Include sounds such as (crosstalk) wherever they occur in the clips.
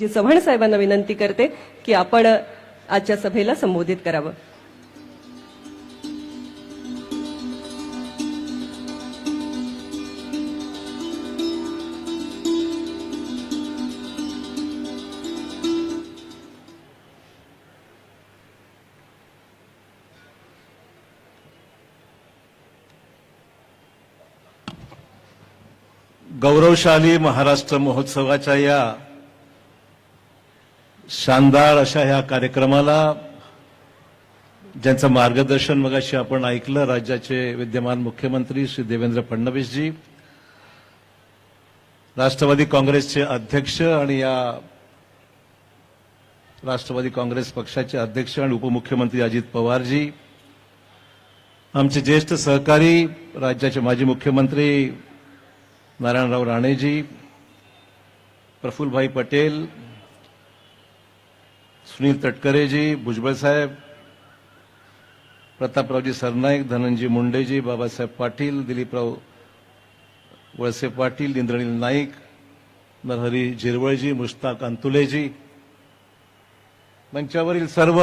जी चव्हाण साहेबांना विनंती करते की आपण आजच्या सभेला संबोधित करावं. गौरवशाली महाराष्ट्र महोत्सवाच्या या शानदार अशा ह्या कार्यक्रमाला ज्यांचं मार्गदर्शन मगाशी आपण ऐकलं राज्याचे विद्यमान मुख्यमंत्री श्री देवेंद्र फडणवीसजी राष्ट्रवादी काँग्रेसचे अध्यक्ष आणि या राष्ट्रवादी काँग्रेस पक्षाचे अध्यक्ष आणि उपमुख्यमंत्री अजित पवारजी आमचे ज्येष्ठ सहकारी राज्याचे माजी मुख्यमंत्री नारायणराव राणेजी प्रफुल्लभाई पटेल सुनील तटकरेजी भुजबळ साहेब प्रतापरावजी सरनाईक धनंजी मुंडेजी बाबासाहेब पाटील दिलीपराव वळसे पाटील इंद्रनील नाईक नरहरी झिरवळजी मुश्ताक अंतुलेजी मंचावरील सर्व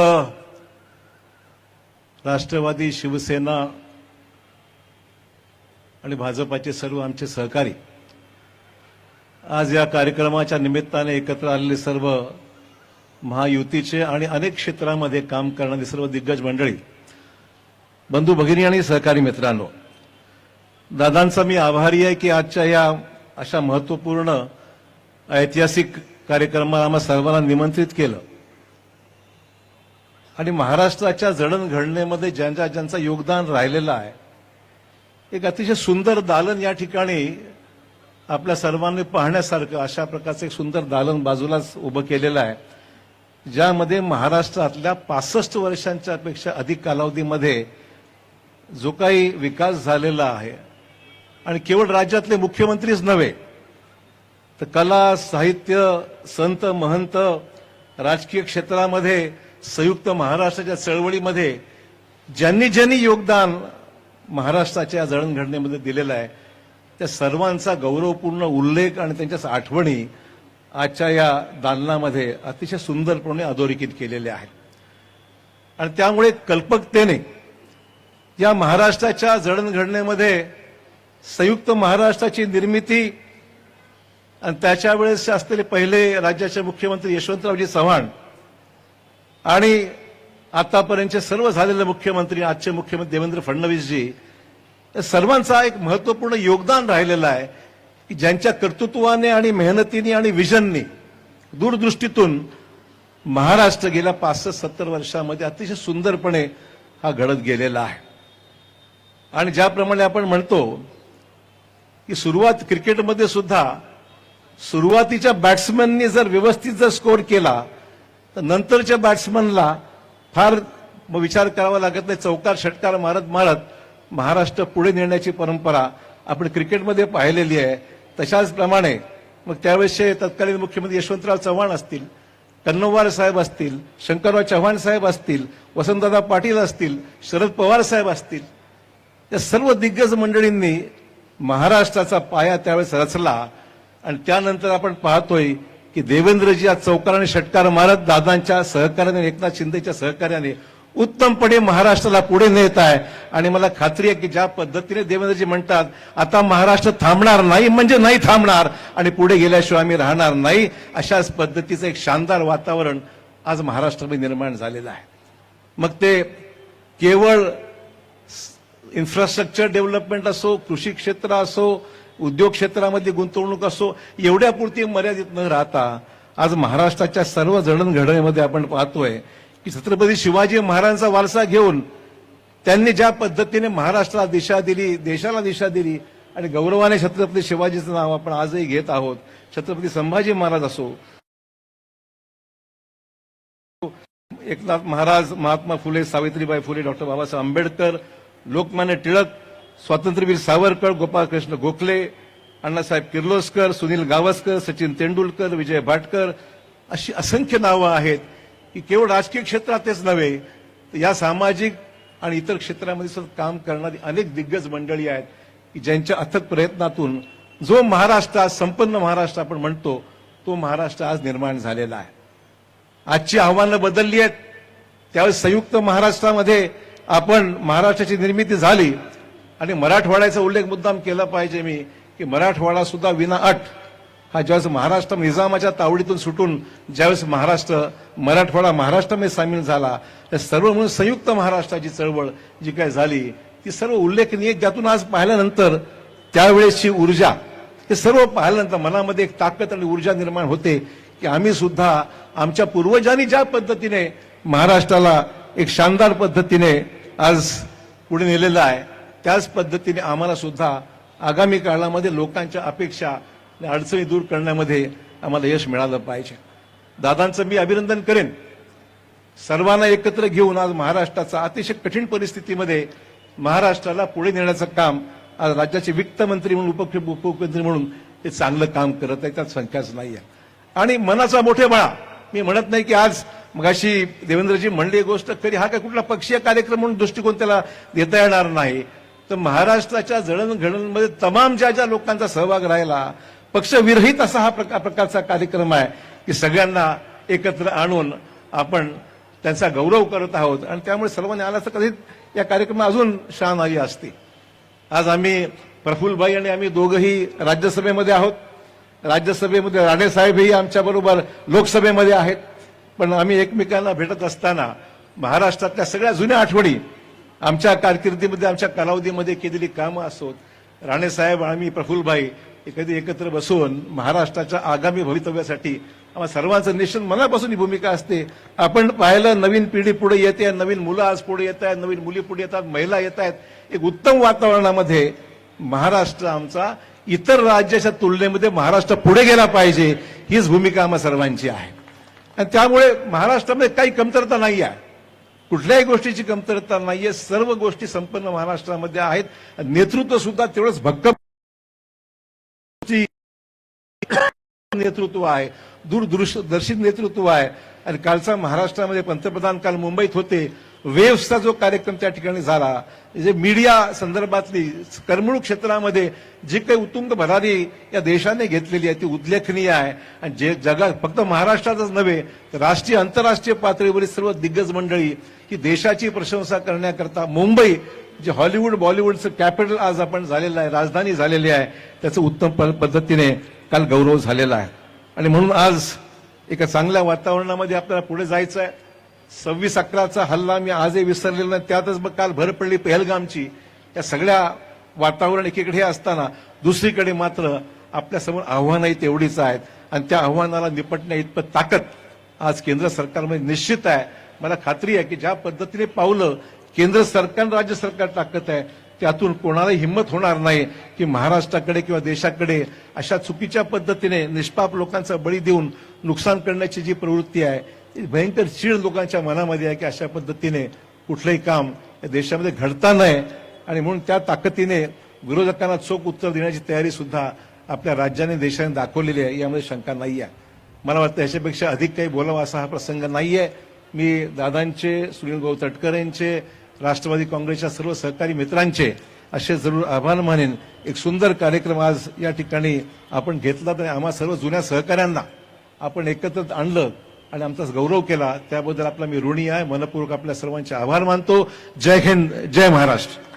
राष्ट्रवादी शिवसेना आणि भाजपाचे सर्व आमचे सहकारी आज या कार्यक्रमाच्या निमित्ताने एकत्र आलेले सर्व महायुतीचे आणि अनेक क्षेत्रामध्ये काम करणारी सर्व दिग्गज मंडळी बंधू भगिनी आणि सहकारी मित्रांनो दादांचा मी आभारी आहे की आजच्या या अशा महत्त्वपूर्ण ऐतिहासिक कार्यक्रमाला आम्हा सर्वांना निमंत्रित केलं. आणि महाराष्ट्राच्या जडणघडणेमध्ये ज्यांच्या ज्यांचं योगदान राहिलेलं आहे एक अतिशय सुंदर दालन या ठिकाणी आपल्या सर्वांनी पाहण्यासारखं अशा प्रकारचं एक सुंदर दालन बाजूलाच उभं केलेलं आहे. ज्यामध्ये महाराष्ट्रातल्या पासष्ट वर्षांच्या पेक्षा अधिक कालावधीमध्ये जो काही विकास झालेला आहे आणि केवळ राज्यातले मुख्यमंत्रीच नव्हे तर कला साहित्य संत महंत राजकीय क्षेत्रामध्ये संयुक्त महाराष्ट्राच्या चळवळीमध्ये ज्यांनी ज्यांनी योगदान महाराष्ट्राच्या जडणघडणीमध्ये दिलेलं आहे त्या सर्वांचा गौरवपूर्ण उल्लेख आणि त्यांच्या आठवणी आजच्या या दालनामध्ये अतिशय सुंदरपणे अधोरेखित केलेले आहेत आणि त्यामुळे कल्पकतेने या महाराष्ट्राच्या जडणघडणेमध्ये संयुक्त महाराष्ट्राची निर्मिती आणि त्याच्या वेळेस असलेले पहिले राज्याचे मुख्यमंत्री यशवंतरावजी चव्हाण आणि आतापर्यंतचे सर्व झालेले मुख्यमंत्री आजचे मुख्यमंत्री देवेंद्र फडणवीसजी या सर्वांचा एक महत्त्वपूर्ण योगदान राहिलेलं आहे. की ज्यांच्या कर्तृत्वाने आणि मेहनतीने आणि विजननी दूरदृष्टीतून महाराष्ट्र गेल्या पासष्ट सत्तर वर्षामध्ये अतिशय सुंदरपणे हा घडत गेलेला आहे. आणि ज्याप्रमाणे आपण म्हणतो की सुरुवात क्रिकेटमध्ये सुद्धा सुरुवातीच्या बॅट्समॅननी जर व्यवस्थित जर स्कोर केला तर नंतरच्या बॅट्समनला फार विचार करावा लागत नाही चौकार षटकार मारत मारत महाराष्ट्र पुढे नेण्याची परंपरा आपण क्रिकेटमध्ये पाहिलेली आहे. तशाच प्रमाणे मग त्यावेळेसचे तत्कालीन मुख्यमंत्री यशवंतराव चव्हाण असतील कन्नवार साहेब असतील शंकरराव चव्हाण साहेब असतील वसंतदादा पाटील असतील शरद पवार साहेब असतील या सर्व दिग्गज मंडळींनी महाराष्ट्राचा पाया त्यावेळेस रचला. आणि त्यानंतर आपण पाहतोय की देवेंद्रजी आज चौकार आणि षटकार मारत दादांच्या सहकार्याने एकनाथ शिंदेच्या सहकार्याने उत्तमपणे महाराष्ट्राला पुढे नेत आहे. आणि मला खात्री आहे की ज्या पद्धतीने देवेंद्रजी म्हणतात आता महाराष्ट्र थांबणार नाही म्हणजे नाही थांबणार. आणि पुढे गेल्याशिवाय आम्ही राहणार नाही. अशाच पद्धतीचं एक शानदार वातावरण आज महाराष्ट्रामध्ये निर्माण झालेलं आहे. मग ते केवळ इन्फ्रास्ट्रक्चर डेव्हलपमेंट असो कृषी क्षेत्र असो उद्योग क्षेत्रामध्ये गुंतवणूक असो एवढ्यापुरती मर्यादित न राहता आज महाराष्ट्राच्या सर्व जडणघडणीमध्ये आपण पाहतोय की छत्रपती शिवाजी महाराजांचा वारसा घेऊन त्यांनी ज्या पद्धतीने महाराष्ट्राला दिशा दिली देशाला दिशा दिली आणि गौरवाने छत्रपती शिवाजीचं नाव आपण आजही घेत आहोत. छत्रपती संभाजी महाराज असो एकनाथ महाराज महात्मा फुले सावित्रीबाई फुले डॉक्टर बाबासाहेब आंबेडकर लोकमान्य टिळक स्वातंत्र्यवीर सावरकर गोपाळकृष्ण गोखले अण्णासाहेब किर्लोस्कर सुनील गावस्कर सचिन तेंडुलकर विजय भाटकर अशी असंख्य नावं आहेत. की केवळ राजकीय क्षेत्रातच नव्हे तर या सामाजिक आणि इतर क्षेत्रामध्ये सुद्धा काम करणारी अनेक दिग्गज मंडळी आहेत की ज्यांच्या अथक प्रयत्नातून जो महाराष्ट्र आज संपन्न महाराष्ट्र आपण म्हणतो तो महाराष्ट्र आज निर्माण झालेला आहे. आजची आव्हानं बदलली आहेत. त्यावेळेस संयुक्त महाराष्ट्रामध्ये आपण महाराष्ट्राची निर्मिती झाली आणि मराठवाड्याचा उल्लेख मुद्दाम केला पाहिजे मी की मराठवाडा सुद्धा विना अट हा ज्यावेळेस महाराष्ट्र निजामाच्या तावडीतून सुटून ज्यावेळेस महाराष्ट्र मराठवाडा महाराष्ट्रामध्ये सामील झाला त्या सर्व म्हणून संयुक्त महाराष्ट्राची चळवळ जी काय झाली ती सर्व उल्लेखनीय ज्यातून आज पाहिल्यानंतर त्यावेळेसची ऊर्जा हे सर्व पाहिल्यानंतर मनामध्ये एक ताकद आणि ऊर्जा निर्माण होते की आम्ही सुद्धा आमच्या पूर्वजांनी ज्या पद्धतीने महाराष्ट्राला एक शानदार पद्धतीने आज पुढे नेलेलं आहे त्याच पद्धतीने आम्हाला सुद्धा आगामी काळामध्ये लोकांच्या अपेक्षा अडचणी दूर करण्यामध्ये आम्हाला यश मिळालं पाहिजे. दादांचं मी अभिनंदन करेन. सर्वांना एकत्र घेऊन आज महाराष्ट्राचा अतिशय कठीण परिस्थितीमध्ये महाराष्ट्राला पुढे नेण्याचं काम आज राज्याचे वित्त मंत्री म्हणून उप उपमुख्यमंत्री म्हणून ते चांगलं काम करत आहे त्यात संख्याच नाही आहे. आणि मनाचा मोठे मोठेपणा मी म्हणत नाही की आज मगाशी देवेंद्रजी म्हणली गोष्ट खरी हा काय कुठला पक्षीय कार्यक्रम म्हणून दृष्टिकोन त्याला देता येणार नाही. तर महाराष्ट्राच्या जडणघडणमध्ये तमाम ज्या ज्या लोकांचा सहभाग राहिला पक्षविरहित असा हा प्रका- प्रकारचा कार्यक्रम आहे की सगळ्यांना एकत्र आणून आपण त्यांचा गौरव करत आहोत. आणि त्यामुळे सर्वांनी आला कधीच या कार्यक्रमात अजून शान आली असती. आज आम्ही प्रफुल्लभाई आणि आम्ही दोघंही राज्यसभेमध्ये आहोत. राज्यसभेमध्ये राणेसाहेबही आमच्या बरोबर लोकसभेमध्ये आहेत. पण आम्ही एकमेकांना भेटत असताना महाराष्ट्रातल्या सगळ्या जुन्या आठवणी आमच्या कारकिर्दीमध्ये आमच्या कालावधीमध्ये केलेली कामं असोत. राणेसाहेब आम्ही प्रफुल्लभाई कधी एकत्र बसून महाराष्ट्राच्या आगामी भवितव्यासाठी आम्हा सर्वांचं निश्चित मनापासून ही भूमिका असते. आपण पाहिलं नवीन पिढी पुढे येते नवीन मुलं आज पुढे येत आहेत नवीन मुली पुढे येतात महिला येत आहेत. एक उत्तम वातावरणामध्ये महाराष्ट्र आमचा इतर राज्याच्या तुलनेमध्ये महाराष्ट्र पुढे गेला पाहिजे हीच भूमिका आम्हा सर्वांची आहे. आणि त्यामुळे महाराष्ट्रामध्ये काही कमतरता नाही आहे कुठल्याही गोष्टीची कमतरता नाहीये. सर्व गोष्टी संपन्न महाराष्ट्रामध्ये आहेत. नेतृत्व सुद्धा तेवढंच भक्कम (coughs) नेतृत्व आहे दूरदर्शित नेतृत्व आहे. आणि कालचा महाराष्ट्रामध्ये पंतप्रधान काल मुंबईत होते. वेव्सचा जो कार्यक्रम त्या ठिकाणी झाला जे मीडिया संदर्भातली करमणूक क्षेत्रामध्ये जी काही उत्तुंग भरारी या देशाने घेतलेली आहे ती उल्लेखनीय आहे. आणि जे जगात फक्त महाराष्ट्रातच नव्हे तर राष्ट्रीय आंतरराष्ट्रीय पातळीवरील सर्व दिग्गज मंडळी ही देशाची प्रशंसा करण्याकरता मुंबई जे हॉलिवूड बॉलिवूडचं कॅपिटल आज आपण झालेलं आहे राजधानी झालेली आहे त्याचं उत्तम प- पद्धतीने काल गौरव झालेला आहे. आणि म्हणून आज एका चांगल्या वातावरणामध्ये आपल्याला पुढे जायचं आहे. सव्वीस अकराचा हल्ला मी आजही विसरलेला नाही. त्यातच मग काल भर पडली पहलगामची. या सगळ्या वातावरण एकीकडे असताना दुसरीकडे मात्र आपल्यासमोर आव्हानंही तेवढीच आहेत. आणि त्या आव्हानाला निपटण्या इतपत ताकद आज केंद्र सरकारमध्ये निश्चित आहे. मला खात्री आहे की ज्या पद्धतीने पावलं केंद्र सरकार राज्य सरकार टाकत आहे त्यातून कोणालाही हिंमत होणार नाही की महाराष्ट्राकडे किंवा देशाकडे अशा चुकीच्या पद्धतीने निष्पाप लोकांचा बळी देऊन नुकसान करण्याची जी प्रवृत्ती आहे ती भयंकर चीड लोकांच्या मनामध्ये आहे की अशा पद्धतीने कुठलंही काम या देशामध्ये घडता नये. आणि म्हणून त्या ताकदीने विरोधकांना चोख उत्तर देण्याची तयारी सुद्धा आपल्या राज्याने देशाने दाखवलेली आहे. यामध्ये शंका नाही आहे मला वाटतं ह्याच्यापेक्षा अधिक काही बोलावं असा हा प्रसंग नाही आहे मी दादांचे सुनील भाऊ तटकर यांचे राष्ट्रवादी काँग्रेसच्या सर्व सहकारी मित्रांचे असे जरूर आभार मानेन. एक सुंदर कार्यक्रम आज या ठिकाणी आपण घेतला तर आम्हा सर्व जुन्या सहकाऱ्यांना आपण एकत्र आणलं. आणि आमचा गौरव केला. त्याबद्दल आपला मी ऋणी आहे. मनपूर्वक आपल्या सर्वांचे आभार मानतो. जय हिंद जय महाराष्ट्र.